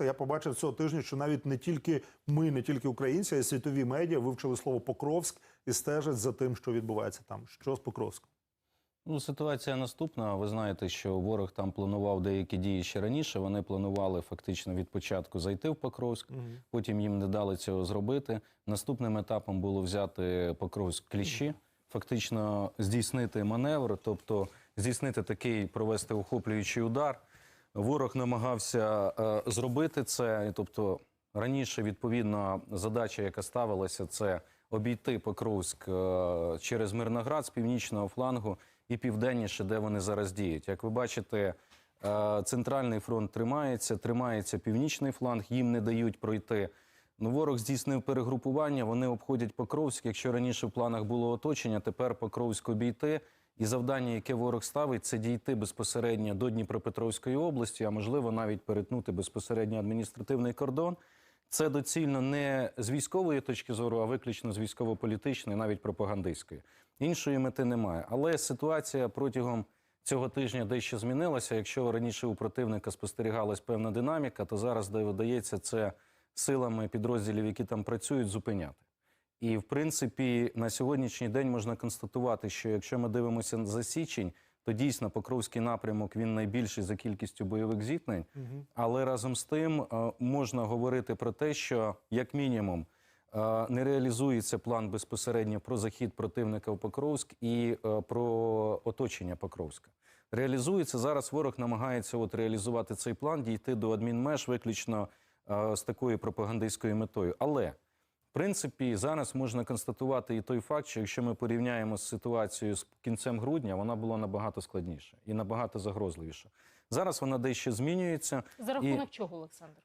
Я побачив цього тижня, що навіть не тільки ми, не тільки українці, а й світові медіа вивчили слово Покровськ і стежать за тим, що відбувається там. Що з Покровськом? Ну, ситуація наступна. Ви знаєте, що ворог там планував деякі дії ще раніше. Вони планували фактично від початку зайти в Покровськ, потім їм не дали цього зробити. Наступним етапом було взяти Покровськ кліщі, фактично здійснити маневр, тобто здійснити такий, провести охоплюючий удар. Ворог намагався е, зробити це, тобто раніше відповідно задача, яка ставилася, це обійти Покровськ е, через Мирноград з північного флангу і південніше, де вони зараз діють. Як ви бачите, е, центральний фронт тримається, тримається північний фланг, їм не дають пройти. Ну, ворог здійснив перегрупування, вони обходять Покровськ. Якщо раніше в планах було оточення, тепер Покровськ обійти. І завдання, яке ворог ставить, це дійти безпосередньо до Дніпропетровської області, а можливо навіть перетнути безпосередньо адміністративний кордон. Це доцільно не з військової точки зору, а виключно з військово-політичної, навіть пропагандистської. Іншої мети немає. Але ситуація протягом цього тижня дещо змінилася. Якщо раніше у противника спостерігалась певна динаміка, то зараз вдається це силами підрозділів, які там працюють, зупиняти. І в принципі, на сьогоднішній день можна констатувати, що якщо ми дивимося за січень, то дійсно Покровський напрямок він найбільший за кількістю бойових зіткнень. Але разом з тим е, можна говорити про те, що як мінімум е, не реалізується план безпосередньо про захід противника в Покровськ і е, про оточення Покровська. Реалізується зараз. Ворог намагається от реалізувати цей план, дійти до адмінмеж виключно з такою пропагандистською метою. Але принципі, зараз можна констатувати і той факт, що якщо ми порівняємо з ситуацією з кінцем грудня, вона була набагато складніша і набагато загрозливіша. Зараз вона дещо змінюється. За рахунок чого, Олександр?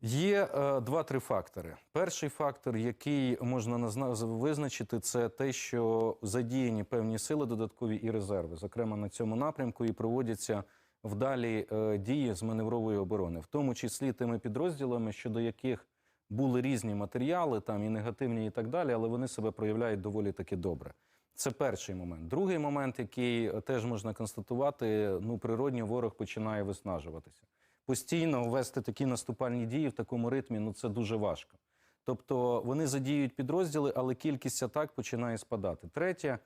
Є е, два-три фактори. Перший фактор, який можна визначити, це те, що задіяні певні сили додаткові і резерви, зокрема на цьому напрямку, і проводяться вдалі е, дії з маневрової оборони, в тому числі тими підрозділами, щодо яких були різні матеріали, там і негативні, і так далі, але вони себе проявляють доволі таки добре. Це перший момент. Другий момент, який е, теж можна констатувати, ну природньо ворог починає виснажуватися. Постійно вести такі наступальні дії в такому ритмі ну це дуже важко. Тобто вони задіють підрозділи, але кількість атак починає спадати. Третє,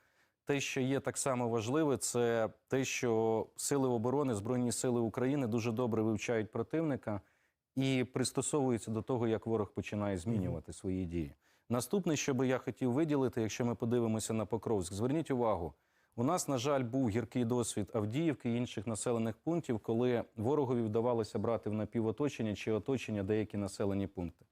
те, що є так само важливе, це те, що сили оборони, Збройні сили України дуже добре вивчають противника і пристосовуються до того, як ворог починає змінювати свої дії. Наступне, що би я хотів виділити, якщо ми подивимося на Покровськ, зверніть увагу. У нас, на жаль, був гіркий досвід Авдіївки і інших населених пунктів, коли ворогові вдавалося брати в напівоточення чи оточення деякі населені пункти.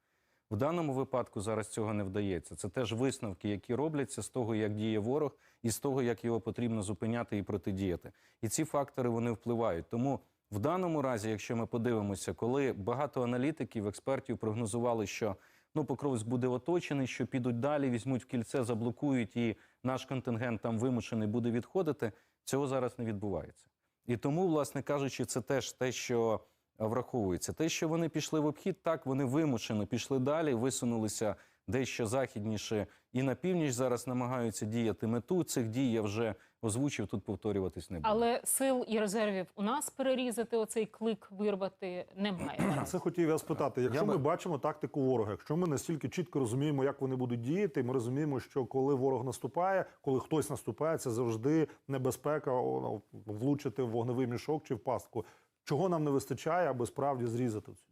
В даному випадку зараз цього не вдається. Це теж висновки, які робляться з того, як діє ворог, і з того, як його потрібно зупиняти і протидіяти. І ці фактори вони впливають. Тому в даному разі, якщо ми подивимося, коли багато аналітиків, експертів прогнозували, що ну Покровськ буде оточений, що підуть далі, візьмуть в кільце, заблокують, і наш контингент там вимушений буде відходити. Цього зараз не відбувається. І тому, власне кажучи, це теж те, що враховується. Те, що вони пішли в обхід, так вони вимушено пішли далі, висунулися дещо західніше і на північ зараз намагаються діяти. Мету цих дій я вже озвучив, тут повторюватись не буду. Але сил і резервів у нас перерізати оцей клик, вирвати немає. Це хотів я спитати. Якщо Я ми бачимо тактику ворога, якщо ми настільки чітко розуміємо, як вони будуть діяти, ми розуміємо, що коли ворог наступає, коли хтось наступає, це завжди небезпека ну, влучити в вогневий мішок чи в пастку. Чого нам не вистачає, аби справді зрізати цю?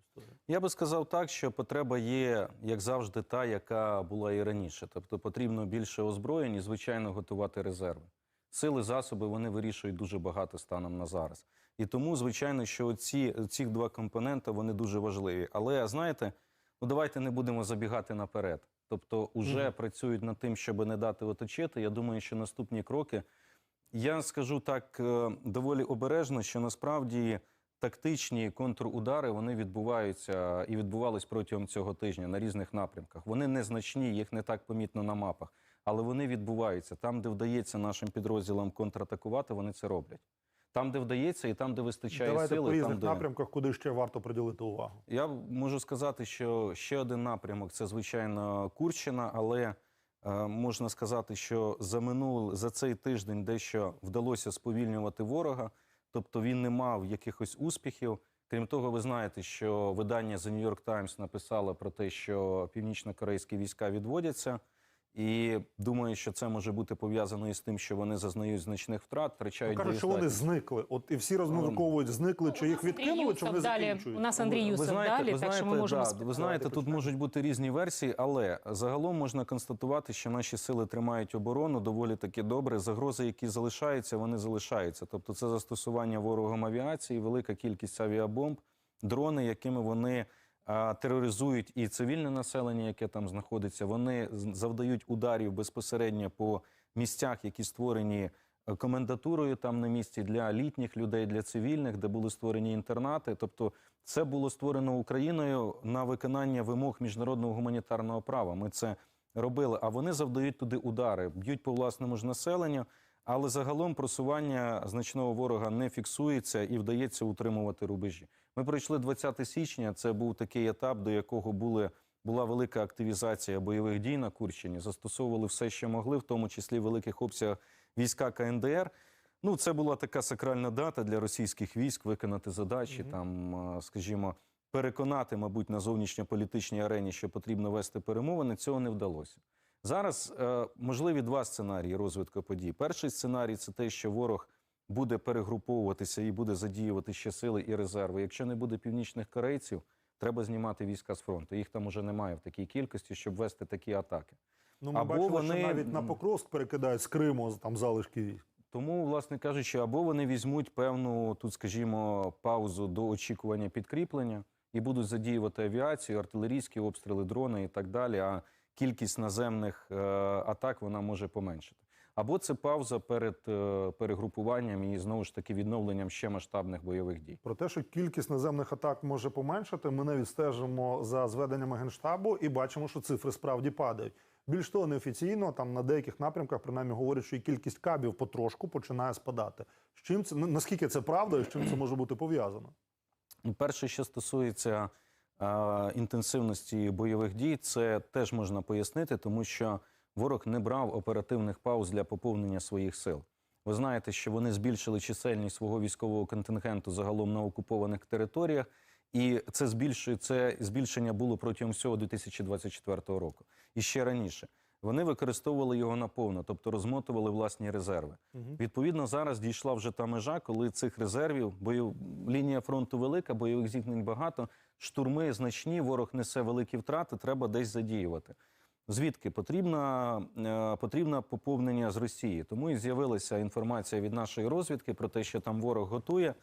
Я би сказав так, що потреба є, як завжди, та, яка була і раніше. Тобто потрібно більше озброєнь і, звичайно, готувати резерви. Сили, засоби вони вирішують дуже багато станом на зараз. І тому, звичайно, що ці, ці два компоненти вони дуже важливі. Але знаєте, ну давайте не будемо забігати наперед. Тобто, вже працюють над тим, щоб не дати оточити. Я думаю, що наступні кроки. Я скажу так е, доволі обережно, що насправді тактичні контрудари вони відбуваються і відбувались протягом цього тижня на різних напрямках. Вони незначні, їх не так помітно на мапах, але вони відбуваються. Там, де вдається нашим підрозділам контратакувати, вони це роблять. Там, де вдається, і там, де вистачає Давайте сили, по різних там де напрямках, куди ще варто приділити увагу. я можу сказати, що ще один напрямок це звичайно Курщина, але е, можна сказати, що за минул за цей тиждень дещо вдалося сповільнювати ворога, тобто він не мав якихось успіхів. Крім того, ви знаєте, що видання The New York Times написало про те, що північно-корейські війська відводяться. І думаю, що це може бути пов'язано із тим, що вони зазнають значних втрат, Ну, втрачають кажуть, що вони зникли. От і всі розмірковують, зникли, чи їх відкинули, чи вони далі. закінчують. У нас Андрій Юсов далі, ви так що ми знаєте, можемо да, ви знаєте, тут почнемо. можуть бути різні версії, але загалом можна констатувати, що наші сили тримають оборону доволі таки добре. Загрози, які залишаються, вони залишаються. Тобто, це застосування ворогом авіації, велика кількість авіабомб, дрони, якими вони тероризують і цивільне населення, яке там знаходиться. Вони завдають ударів безпосередньо по місцях, які створені е, комендатурою там на місці для літніх людей, для цивільних, де були створені інтернати. Тобто, це було створено Україною на виконання вимог міжнародного гуманітарного права. Ми це робили. А вони завдають туди удари, б'ють по власному ж населенню. Але загалом просування значного ворога не фіксується і вдається утримувати рубежі. Ми пройшли 20 січня. Це був такий етап, до якого були була велика активізація бойових дій на Курщині. Застосовували все, що могли, в тому числі великих обсягах війська КНДР. Ну, це була така сакральна дата для російських військ виконати задачі, Мгм. там, скажімо, переконати, мабуть, на зовнішньополітичній арені, що потрібно вести перемовини. Цього не вдалося. Зараз е, можливі два сценарії розвитку подій. Перший сценарій це те, що ворог буде перегруповуватися і буде задіювати ще сили і резерви. Якщо не буде північних корейців, треба знімати війська з фронту. Їх там уже немає в такій кількості, щоб вести такі атаки. Ну, ми Або бачили, вони- що навіть на Покровськ перекидають з Криму там залишки військ. Тому, власне кажучи, або вони візьмуть певну тут, скажімо, паузу до очікування підкріплення і будуть задіювати авіацію, артилерійські обстріли, дрони і так далі. А кількість наземних е, атак вона може поменшити. Або це пауза перед е, перегрупуванням і знову ж таки відновленням ще масштабних бойових дій. Про те, що кількість наземних атак може поменшити, ми навіть стежимо за зведеннями генштабу і бачимо, що цифри справді падають. Більш того, неофіційно там на деяких напрямках принаймні говорять, що і кількість кабів потрошку починає спадати. З чим це наскільки це правда і з чим це може бути пов'язано? Ну, Перше, що стосується інтенсивності бойових дій, це теж можна пояснити, тому що ворог не брав оперативних пауз для поповнення своїх сил. Ви знаєте, що вони збільшили чисельність свого військового контингенту загалом на окупованих територіях, і це збільшує це збільшення було протягом всього 2024 року. І ще раніше вони використовували його наповно, тобто розмотували власні резерви. Відповідно, зараз дійшла вже та межа, коли цих резервів, бою... лінія фронту велика, бойових зіткнень багато, штурми значні, ворог несе великі втрати, треба десь задіювати. Звідки потрібна, е, потрібна поповнення з Росії? Тому і з'явилася інформація від нашої розвідки про те, що там ворог готує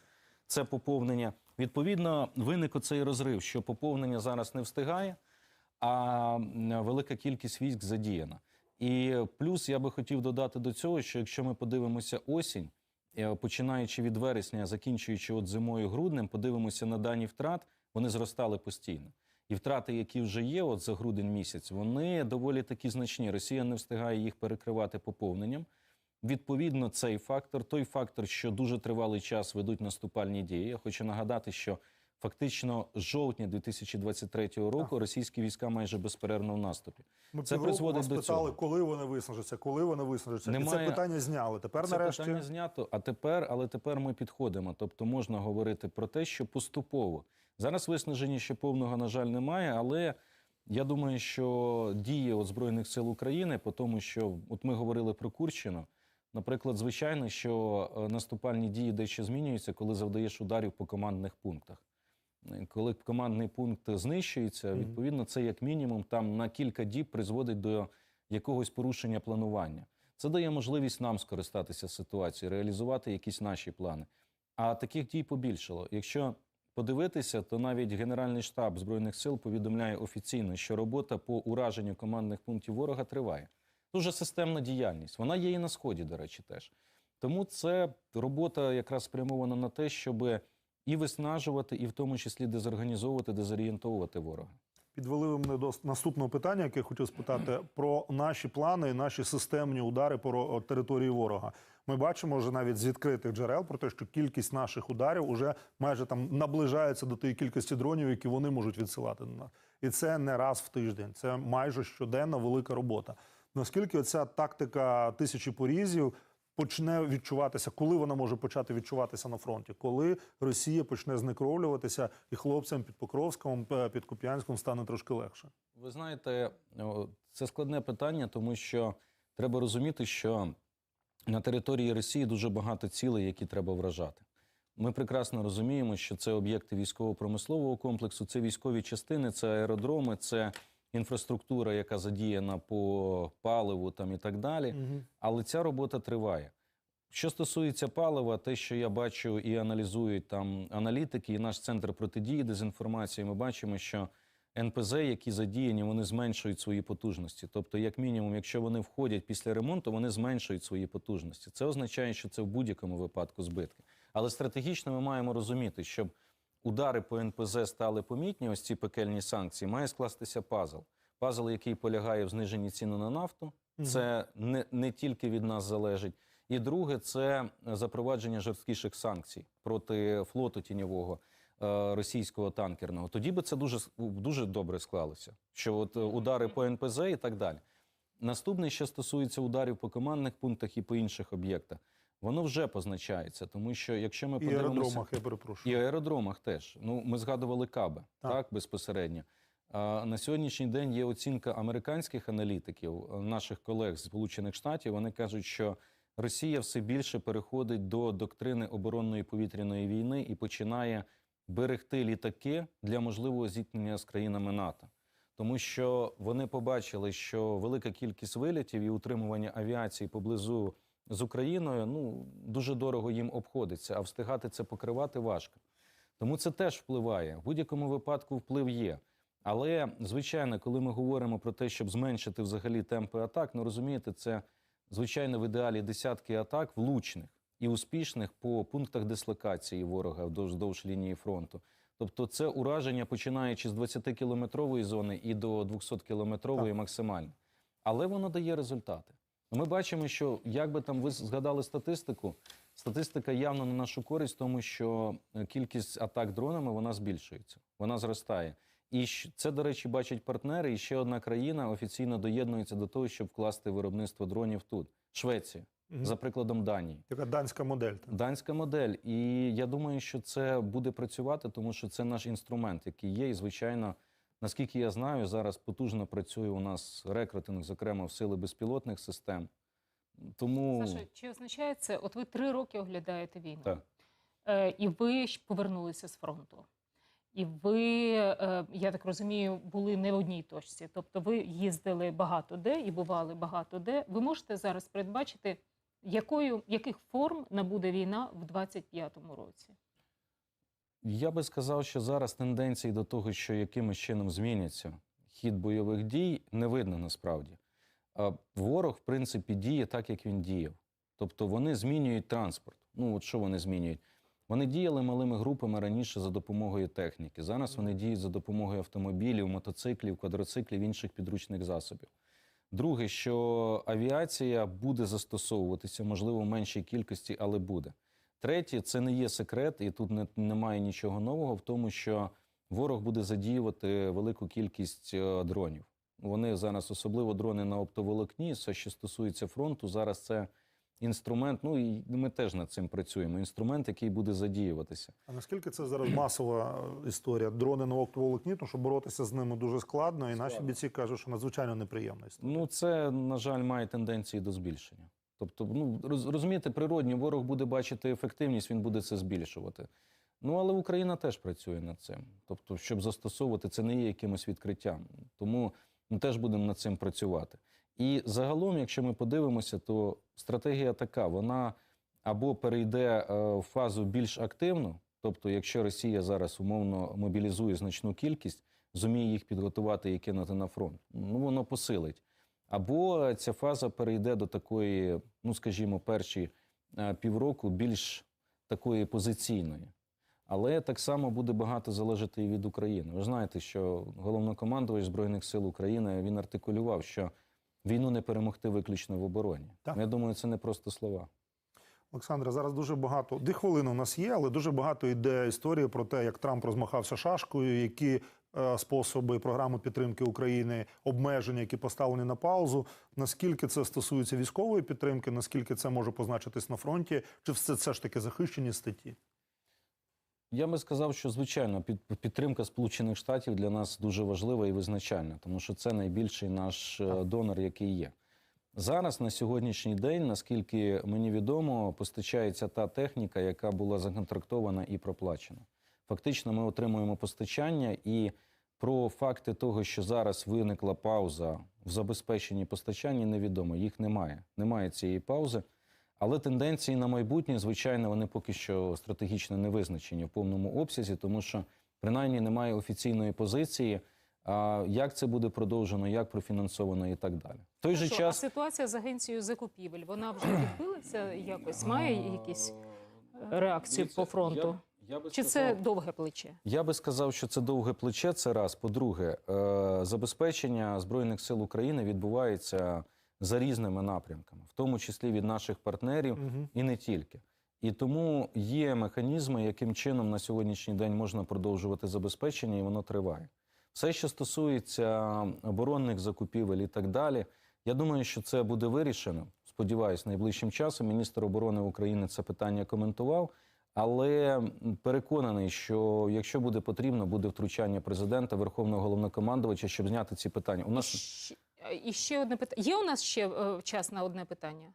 це поповнення. Відповідно, виник оцей розрив, що поповнення зараз не встигає, а велика кількість військ задіяна. І плюс я би хотів додати до цього, що якщо ми подивимося осінь, е, починаючи від вересня, закінчуючи от зимою груднем, подивимося на дані втрат, вони зростали постійно. І втрати, які вже є, от за грудень місяць, вони доволі такі значні. Росія не встигає їх перекривати поповненням. Відповідно, цей фактор, той фактор, що дуже тривалий час ведуть наступальні дії. Я хочу нагадати, що фактично з жовтня 2023 року російські війська майже безперервно в наступі. Ми Це призводить вас до питали, цього. коли вони виснажаться, коли вони виснажаться. І це питання зняли. Тепер Це нарешті питання знято. А тепер, але тепер ми підходимо. Тобто можна говорити про те, що поступово зараз виснаження ще повного, на жаль, немає. Але я думаю, що дії от збройних сил України, по тому, що от ми говорили про Курщину. Наприклад, звичайно, що е, наступальні дії дещо змінюються, коли завдаєш ударів по командних пунктах. Коли командний пункт знищується, відповідно, це як мінімум там на кілька діб призводить до якогось порушення планування. Це дає можливість нам скористатися ситуацією, реалізувати якісь наші плани. А таких дій побільшало. Якщо подивитися, то навіть Генеральний штаб Збройних сил повідомляє офіційно, що робота по ураженню командних пунктів ворога триває. Дуже системна діяльність. Вона є і на сході, до речі, теж. Тому це робота якраз спрямована на те, щоб і виснажувати, і в тому числі дезорганізовувати, дезорієнтовувати ворога. підвели мене до наступного питання, яке я хотів спитати про наші плани і наші системні удари по території ворога. Ми бачимо вже навіть з відкритих джерел про те, що кількість наших ударів уже майже там наближається до тієї кількості дронів, які вони можуть відсилати на нас. І це не раз в тиждень. Це майже щоденна велика робота. Наскільки оця тактика тисячі порізів почне відчуватися, коли вона може почати відчуватися на фронті, коли Росія почне знекровлюватися, і хлопцям під Покровськом, е, під Куп'янськом стане трошки легше. Ви знаєте, це складне питання, тому що треба розуміти, що на території Росії дуже багато цілей, які треба вражати. Ми прекрасно розуміємо, що це об'єкти військово-промислового комплексу, це військові частини, це аеродроми, це інфраструктура, яка задіяна по паливу там і так далі. Але ця робота триває. Що стосується палива, те, що я бачу і аналізують там аналітики, і наш центр протидії дезінформації, ми бачимо, що НПЗ, які задіяні, вони зменшують свої потужності. Тобто, як мінімум, якщо вони входять після ремонту, вони зменшують свої потужності. Це означає, що це в будь-якому випадку збитки. Але стратегічно ми маємо розуміти, щоб удари по НПЗ стали помітні, ось ці пекельні санкції, має скластися пазл. Пазл, який полягає в зниженні ціни на нафту, це не, не тільки від нас залежить. І друге, це запровадження жорсткіших санкцій проти флоту тіньового е, російського танкерного. Тоді би це дуже, дуже добре склалося. Що от е, удари по НПЗ і так далі. Наступне, що стосується ударів по командних пунктах і по інших об'єктах, воно вже позначається, тому що якщо ми І подивимося... аеродромах, я перепрошую. І аеродромах теж. Ну, ми згадували Каби, Так. так, безпосередньо. А, на сьогоднішній день є оцінка американських аналітиків, е, наших колег з Сполучених Штатів. Вони кажуть, що Росія все більше переходить до доктрини оборонної повітряної війни і починає берегти літаки для можливого зіткнення з країнами НАТО. Тому що вони побачили, що велика кількість вилітів і утримування авіації поблизу з Україною ну дуже дорого їм обходиться, а встигати це покривати важко. Тому це теж впливає. В будь-якому випадку вплив є. Але звичайно, коли ми говоримо про те, щоб зменшити взагалі темпи атак, ну розумієте, це звичайно в ідеалі десятки атак влучних і успішних по пунктах дислокації ворога вздовж лінії фронту. Тобто, це ураження починаючи з 20-кілометрової зони і до 200-кілометрової Так. максимально. Але воно дає результати. Ми бачимо, що як би там ви згадали статистику, статистика явно на нашу користь, тому що е, кількість атак дронами вона збільшується, вона зростає. І це, до речі, бачать партнери. І ще одна країна офіційно доєднується до того, щоб вкласти виробництво дронів тут Швеція, за прикладом Данії. Така данська модель. так. Данська модель. І я думаю, що це буде працювати, тому що це наш інструмент, який є. І, звичайно, наскільки я знаю, зараз потужно працює у нас рекрутинг, зокрема в сили безпілотних систем. Тому Саша, чи означає це? От ви три роки оглядаєте війну, Так. Е, і ви повернулися з фронту. І ви, е, я так розумію, були не в одній точці. Тобто ви їздили багато де і бували багато де. Ви можете зараз передбачити, якою, яких форм набуде війна в 25-му році? Я би сказав, що зараз тенденції до того, що якимось чином зміняться хід бойових дій, не видно насправді. А Ворог, в принципі, діє так, як він діяв. Тобто вони змінюють транспорт. Ну, от що вони змінюють? Вони діяли малими групами раніше за допомогою техніки. Зараз вони діють за допомогою автомобілів, мотоциклів, квадроциклів, інших підручних засобів. Друге, що авіація буде застосовуватися, можливо, в меншій кількості, але буде. Третє, це не є секрет, і тут не, немає нічого нового в тому, що ворог буде задіювати велику кількість е, дронів. Вони зараз, особливо дрони на оптоволокні, все, що стосується фронту, зараз це інструмент. Ну і ми теж над цим працюємо. Інструмент, який буде задіюватися. А наскільки це зараз масова е, історія? Дрони на оптоволокні, тому що боротися з ними дуже складно, і наші бійці кажуть, що надзвичайно неприємна історія. Ну, це, на жаль, має тенденції до збільшення. Тобто, ну розумієте, природньо ворог буде бачити ефективність, він буде це збільшувати. Ну, але Україна теж працює над цим. Тобто, щоб застосовувати, це не є якимось відкриттям. Тому ми теж будемо над цим працювати. І загалом, якщо ми подивимося, то стратегія така: вона або перейде е, в фазу більш активну, тобто, якщо Росія зараз умовно мобілізує значну кількість, зуміє їх підготувати і кинути на фронт, ну воно посилить. Або ця фаза перейде до такої, ну скажімо, перші е, півроку більш такої позиційної. Але так само буде багато залежати і від України. Ви знаєте, що головнокомандувач Збройних сил України він артикулював, що війну не перемогти виключно в обороні. Так. Я думаю, це не просто слова. Олександра, зараз дуже багато. Дві хвилини у нас є, але дуже багато йде історії про те, як Трамп розмахався шашкою, які способи програми підтримки України, обмеження, які поставлені на паузу. Наскільки це стосується військової підтримки, наскільки це може позначитись на фронті, чи все це ж таки захищені статті? Я би сказав, що звичайно під, підтримка Сполучених Штатів для нас дуже важлива і визначальна, тому що це найбільший наш е, донор, який є. Зараз на сьогоднішній день, наскільки мені відомо, постачається та техніка, яка була законтрактована і проплачена. Фактично, ми отримуємо постачання, і про факти того, що зараз виникла пауза в забезпеченні постачання, невідомо. Їх немає. Немає цієї паузи. Але тенденції на майбутнє, звичайно, вони поки що стратегічно не визначені в повному обсязі, тому що принаймні немає офіційної позиції, а як це буде продовжено, як профінансовано і так далі. В той же Що, а час ситуація з агенцією закупівель, вона вже відбилася якось? Має якісь е, реакцію по фронту? Я, би Чи це довге плече? Я би сказав, що це довге плече. Це раз. По-друге, е, забезпечення збройних сил України відбувається за різними напрямками, в тому числі від наших партнерів Угу. і не тільки. І тому є механізми, яким чином на сьогоднішній день можна продовжувати забезпечення, і воно триває. Все, що стосується оборонних закупівель і так далі, я думаю, що це буде вирішено. Сподіваюсь, найближчим часом міністр оборони України це питання коментував. Але переконаний, що якщо буде потрібно, буде втручання президента, верховного головнокомандувача, щоб зняти ці питання. У нас І ще одне питання. Є у нас ще е, час на одне питання?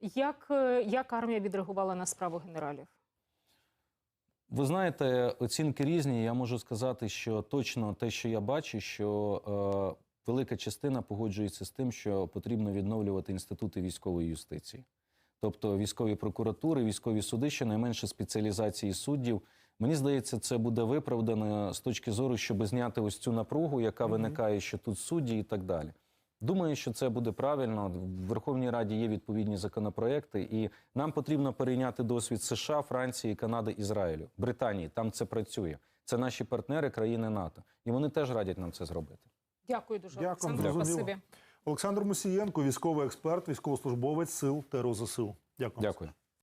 Як, е, як армія відреагувала на справу генералів? Ви знаєте, оцінки різні. Я можу сказати, що точно те, що я бачу, що е, велика частина погоджується з тим, що потрібно відновлювати інститути військової юстиції, тобто військові прокуратури, військові суди, щонайменше спеціалізації суддів. Мені здається, це буде виправдано з точки зору, щоб зняти ось цю напругу, яка Мгм. виникає, що тут судді і так далі. Думаю, що це буде правильно. В Верховній Раді є відповідні законопроекти, і нам потрібно перейняти досвід США, Франції, Канади, Ізраїлю, Британії. Там це працює. Це наші партнери, країни НАТО, і вони теж радять нам це зробити. Дякую дуже, Дякую, Олександр. зрозуміло. Олександр Мусієнко, військовий експерт, військовослужбовець сил ТРО ЗСУ. Дякую. Дякую.